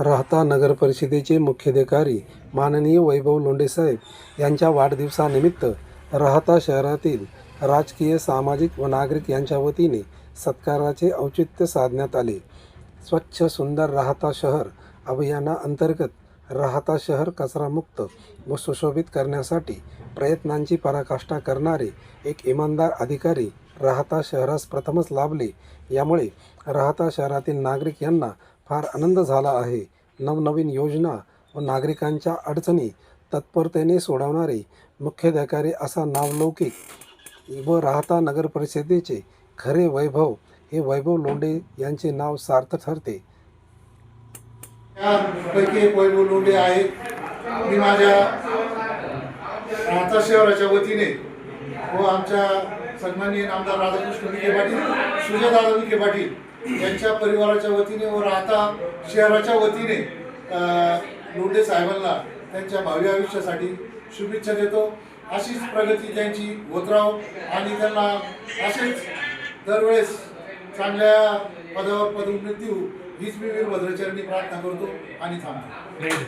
राहता नगर परिषदेचे मुख्याधिकारी माननीय वैभव लोंढेसाहेब यांच्या वाढदिवसानिमित्त राहता शहरातील राजकीय सामाजिक व नागरिक यांच्या वतीने सत्काराचे औचित्य साधण्यात आले. स्वच्छ सुंदर राहता शहर अभियानाअंतर्गत राहता शहर कचरामुक्त व सुशोभित करण्यासाठी प्रयत्नांची पराकाष्ठा करणारे एक इमानदार अधिकारी राहता शहरास प्रथमच लाभले. यामुळे राहता शहरातील नागरिक यांना फार आनंद झाला आहे. नवनवीन योजना व नागरिकांच्या अडचणी तत्परतेने सोडवणारे मुख्याधिकारी असा नावलौकिक व राहता नगर परिषदेचे खरे वैभव हे वैभव लोंडे यांचे नाव सार्थ ठरते. त्यापैकी वैभव लोंडे आहेत. मी माझ्या राहता शहराच्या वतीने व आमच्या सन्माननीय आमदार राधाकृष्ण विखे पाटील सुजयदादा विखे पाटील यांच्या परिवाराच्या वतीने व राहता शहराच्या वतीने लोंढे साहेबांना त्यांच्या भावी आयुष्यासाठी शुभेच्छा देतो. अशीच प्रगती त्यांची होत राहो आणि त्यांना असेच दरवेळेस चांगल्या पदावर पदोन्नती होऊ हीच मी वीरभद्रचरणी प्रार्थना करतो आणि थांबतो.